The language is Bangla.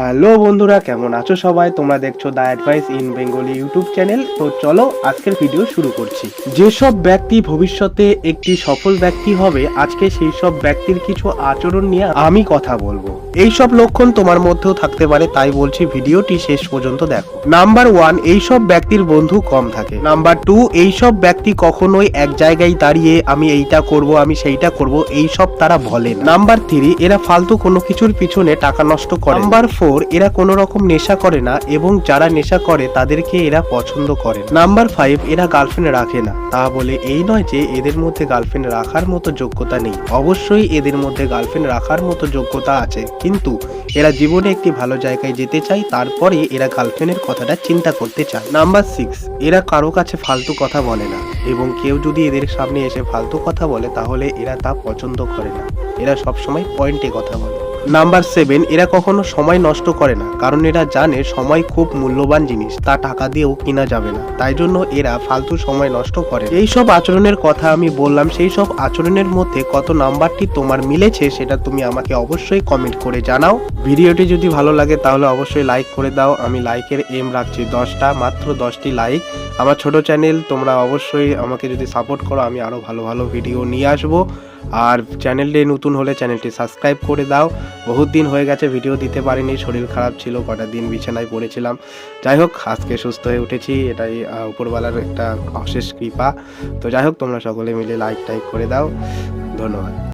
হ্যালো বন্ধুরা, কেমন আছো সবাই? তোমরা দেখছ the advice in Bengali YouTube channel তো চলো, আজকের ভিডিও শুরু করছি। যেসব ব্যক্তি ভবিষ্যতে একটি সফল ব্যক্তি হবে, আজকে সেই সব ব্যক্তির কিছু আচরণ নিয়ে আমি কথা বলব। এই সব লক্ষণ তোমার মধ্যেও থাকতে পারে, তাই বলছি ভিডিওটি শেষ পর্যন্ত দেখো। নাম্বার ওয়ান এইসব ব্যক্তির বন্ধু কম থাকে। নাম্বার টু এইসব ব্যক্তি কখনোই এক জায়গায় দাঁড়িয়ে আমি এইটা করব, আমি সেইটা করব, এইসব তারা বলে নাম্বার থ্রি এরা ফালতু কোনো কিছুর পিছনে টাকা নষ্ট করে। নাম্বার ফোর এরা কোনো রকম নেশা করে না এবং যারা নেশা করে তাদেরকে এরা পছন্দ করে নাম্বার ফাইভ এরা গার্লফ্রেন্ড রাখে না। তা বলে এই নয় যে এদের মধ্যে গার্লফ্রেন্ড রাখার মতো যোগ্যতা নেই। অবশ্যই এদের মধ্যে গার্লফ্রেন্ড রাখার মতো যোগ্যতা আছে। কিন্তু এরা জীবনে একটি ভালো জায়গায় যেতে চায়, তারপরে এরা গার্লফ্রেন্ডের কথাটা চিন্তা করতে চায়। নাম্বার সিক্স এরা কারও কাছে ফালতু কথা বলে না। এবং কেউ যদি এদের সামনে এসে ফালতু কথা বলে, তাহলে এরা তা পছন্দ করে না। এরা সবসময় পয়েন্টে কথা বলে। নাম্বার সেভেন এরা কখনো সময় নষ্ট করে না, কারণ এরা জানে সময় খুব মূল্যবান জিনিস, তা টাকা দিয়েও কিনা যাবে না। তাই জন্য এরা ফালতু সময় নষ্ট করে। এই সব আচরণের কথা আমি বললাম, সেই সব আচরণের মধ্যে কত নাম্বারটি তোমার মিলেছে সেটা তুমি আমাকে অবশ্যই কমেন্ট করে জানাও। ভিডিওটি যদি ভালো লাগে তাহলে অবশ্যই লাইক করে দাও। আমি লাইকের এম রাখছি, দশটা, মাত্র দশটি লাইক আমার ছোট চ্যানেল তোমরা অবশ্যই আমাকে যদি সাপোর্ট করো, আমি আরও ভালো ভালো ভিডিও নিয়ে আসব। আর চ্যানেলটি নতুন হলে চ্যানেলটি সাবস্ক্রাইব করে দাও। বহুত দিন হয়ে গেছে ভিডিও দিতে পারিনি, শরীর খারাপ ছিল, কটা দিন বিছানায় পড়েছিলাম। যাই হোক, আজকে সুস্থ হয়ে উঠেছি, এটাই উপরওয়ালার একটা অশেষ কৃপা। তো যাই হোক, তোমরা সকলে মিলে লাইক টাইক করে দাও। ধন্যবাদ।